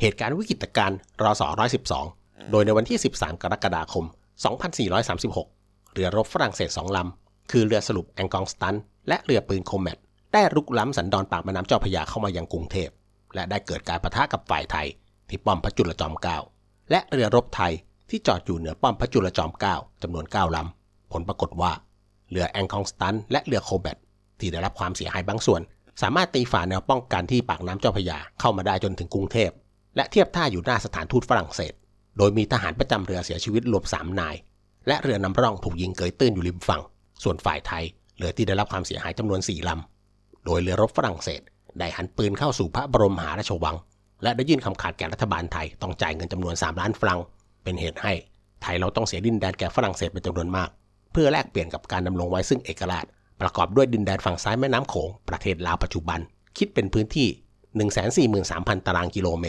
เหตุการณ์วิกฤตการณ์รศ112 โดยในวันที่ 13 กรกฎาคม 2436 เรือรบฝรั่งเศสสองลำ คือเรือสรุปแองกองสตัน และเรือปืนโคมแมตได้รุกล้ำสันดอนปากแม่น้ำเจ้าพระยาเข้ามายังกรุงเทพ และได้เกิดการประทะกับฝ่ายไทย ที่ป้อมพระจุลจอมเกล้าและเรือรบไทยที่จอดอยู่เหนือป้อมพระจุลจอมเกล้าจำนวน 9 ลำ ผลปรากฏว่า เรือแองกองสตันและเรือโคมแมตที่ได้รับความเสียหายบางส่วน สามารถตีฝ่าแนวป้องกันที่ปากน้ำเจ้าพระยาเข้ามาได้จนถึงกรุงเทพ และเทียบท่าอยู่หน้าสถานทูตฝรั่งเศส โดยมีทหารประจำเรือเสียชีวิตรวม3นาย และเรือนำร่องถูกยิงเกยตื้นอยู่ริมฝั่ง ส่วนฝ่ายไทยเรือที่ได้รับความเสียหายจำนวน4ลำ โดยเรือรบฝรั่งเศส ได้หันปืนเข้าสู่พระบรมมหาราชวัง และได้ยื่นคำขาดแก่รัฐบาลไทยต้องจ่ายเงินจำนวน 3 ล้านฟรัง เป็นเหตุให้ไทยเราต้องเสียดินแดนแก่ฝรั่งเศสเป็นจำนวนมาก เพื่อแลกเปลี่ยนกับการดำรงไว้ซึ่งเอกราช ประกอบด้วยดินแดนฝั่งซ้ายแม่น้ำโขงประเทศลาวปัจจุบัน คิดเป็นพื้นที่ 143,000 ตารางกิโลเมตร